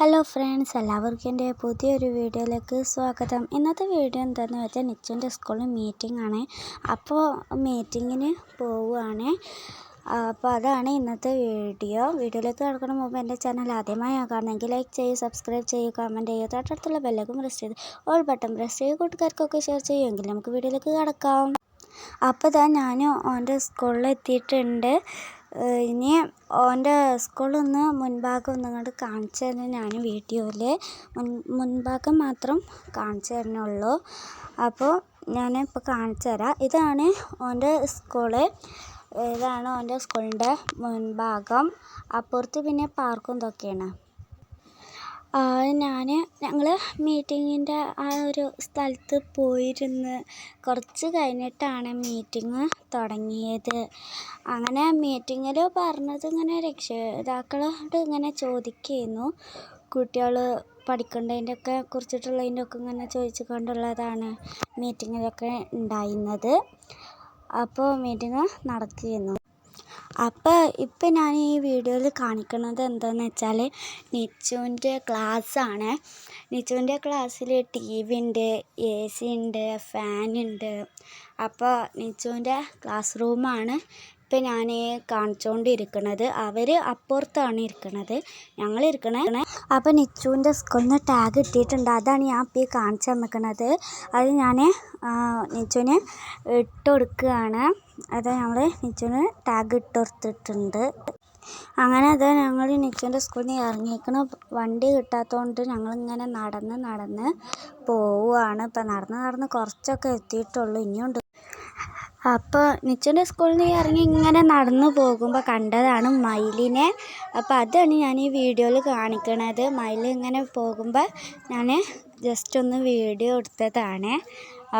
Hello friends എല്ലാവർക്കും എന്റെ പുതിയൊരു വീഡിയോയിലേക്ക് സ്വാഗതം. ഇന്നത്തെ വീഡിയോ എന്താണെന്ന് വെച്ചാൽ നിച്ചുന്റെ സ്കൂളിൽ മീറ്റിംഗ് ആണ്. അപ്പോൾ മീറ്റിങ്ങിന് പോവുകയാണ്. അപ്പോൾ അതാണ് ഇന്നത്തെ വീഡിയോ. വീഡിയോയിലേക്ക് കിടക്കുന്ന മുമ്പ് എന്റെ ചാനൽ ആദ്യമായി കാണുന്നെങ്കിൽ ലൈക്ക് ചെയ്യുക സബ്സ്ക്രൈബ് ചെയ്യുക കമന്റ് ചെയ്യുക. തൊട്ടടുത്തുള്ള ബെല്ലൊക്കെ പ്രസ് ചെയ്ത് ഓൾ ബട്ടൺ പ്രസ് ചെയ്ത് കൂട്ടുകാർക്കൊക്കെ ഷെയർ ചെയ്യുമെങ്കിൽ നമുക്ക് വീഡിയോയിലേക്ക് കിടക്കാം. അപ്പോൾ ഇതാ ഞാൻ ഓന്റെ സ്കൂളിൽ എത്തിയിട്ടുണ്ട്. ഇനി ഓന്റെ സ്കൂളിൽ നിന്ന് മുൻഭാഗം ഒന്ന് ഇങ്ങോട്ട് കാണിച്ചു ഞാൻ വീഡിയോയിൽ മുൻ മുൻഭാഗം മാത്രം കാണിച്ചു തരുന്നുള്ളൂ. അപ്പോൾ ഞാനിപ്പോൾ കാണിച്ചു തരാം. ഇതാണ് ഓന്റെ സ്കൂൾ ഇതാണ് ഓന്റെ സ്കൂളിന്റെ മുൻഭാഗം. അപ്പുറത്ത് പിന്നെ പാർക്കും ഇതൊക്കെയാണ്. ഞാൻ ഞങ്ങൾ മീറ്റിങ്ങിന്റെ ആ ഒരു സ്ഥലത്ത് പോയിരുന്ന് കുറച്ച് കഴിഞ്ഞിട്ടാണ് മീറ്റിംഗ് തുടങ്ങിയത്. അങ്ങനെ മീറ്റിങ്ങിൽ പറഞ്ഞത് ഇങ്ങനെ രക്ഷിതാക്കളോട് ഇങ്ങനെ ചോദിക്കുകയായിരുന്നു കുട്ടികൾ പഠിക്കേണ്ടതിന്റെയൊക്കെ കുറിച്ചിട്ടുള്ളതിന്റെയൊക്കെ കുറിച്ചിട്ടുള്ളതിന്റെ ഇങ്ങനെ ചോദിച്ചു കൊണ്ടുള്ളതാണ് മീറ്റിങ്ങിലൊക്കെ ഉണ്ടായിരുന്നത്. അപ്പോൾ മീറ്റിംഗ് നടക്കുകയായിരുന്നു അപ്പോൾ ഇപ്പം ഞാൻ ഈ വീഡിയോയിൽ കാണിക്കുന്നത് എന്താണെന്ന് വെച്ചാൽ നിച്ചുവിന്റെ ക്ലാസ്സാണ്. നിച്ചുവിന്റെ ക്ലാസ്സിൽ ടി വി ഉണ്ട് എ സി ഉണ്ട് ഫാനുണ്ട് അപ്പോൾ നിച്ചുവിന്റെ ക്ലാസ് റൂമാണ് ഇപ്പം ഞാൻ കാണിച്ചുകൊണ്ടിരിക്കുന്നത് അവർ അപ്പുറത്താണ് ഇരിക്കുന്നത് ഞങ്ങൾ ഇരിക്കണേ. അപ്പം നിച്ചുവിന്റെ സ്കൂളിൽ നിന്ന് ടാഗ് ഇട്ടിട്ടുണ്ട് അതാണ് ഞാൻ ഇപ്പോൾ കാണിച്ചു തന്നിരിക്കുന്നത് അത് ഞാൻ നിച്ചുവിന് ഇട്ട് കൊടുക്കുകയാണ്. അത് ഞങ്ങൾ നിച്ചുവിന് ടാഗ് ഇട്ട് കൊടുത്തിട്ടുണ്ട്. അങ്ങനെ അത് ഞങ്ങൾ നിച്ചുവിന്റെ സ്കൂളിൽ നിന്ന് ഇറങ്ങിയിരിക്കണ വണ്ടി കിട്ടാത്തതുകൊണ്ട് ഞങ്ങളിങ്ങനെ നടന്ന് നടന്ന് പോവുകയാണ്. ഇപ്പം നടന്ന് നടന്ന് കുറച്ചൊക്കെ എത്തിയിട്ടുള്ളൂ. ഇനിയുണ്ട് അപ്പോൾ നിച്ചന്റെ സ്കൂളിൽ നിന്ന് ഇറങ്ങി ഇങ്ങനെ നടന്നു പോകുമ്പോൾ കണ്ടതാണ് മയിലിനെ. അപ്പോൾ അതാണ് ഞാൻ ഈ വീഡിയോയിൽ കാണിക്കണത്. മയിൽ ഇങ്ങനെ പോകുമ്പോൾ ഞാൻ ജസ്റ്റ് ഒന്ന് വീഡിയോ എടുത്തതാണ്.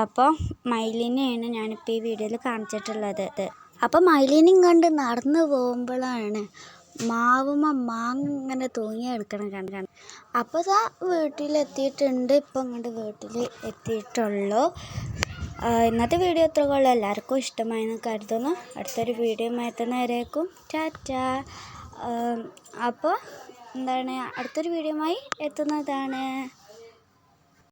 അപ്പോൾ മയിലിനെയാണ് ഞാനിപ്പോൾ ഈ വീഡിയോയിൽ കാണിച്ചിട്ടുള്ളത്. അപ്പോൾ മയിലിനെയും കണ്ട് നടന്നു പോകുമ്പോഴാണ് മാവുമ്മ മാങ്ങ ഇങ്ങനെ തൂങ്ങി എടുക്കണം കണ്ടാണ് അപ്പോൾ ഇതാ വീട്ടിലെത്തിയിട്ടുണ്ട്. ഇപ്പം ഇങ്ങോട്ട് വീട്ടിൽ എത്തിയിട്ടുള്ളൂ. ഇന്നത്തെ വീഡിയോ ഇത്രയുള്ളൂ. എല്ലാവർക്കും ഇഷ്ടമായെന്ന് കരുതുന്നു. അടുത്തൊരു വീഡിയോ എത്തുന്നവരേക്കും ടാറ്റ. അപ്പോൾ എന്താണ് അടുത്തൊരു വീഡിയോയുമായി എത്തുന്നതാണ്.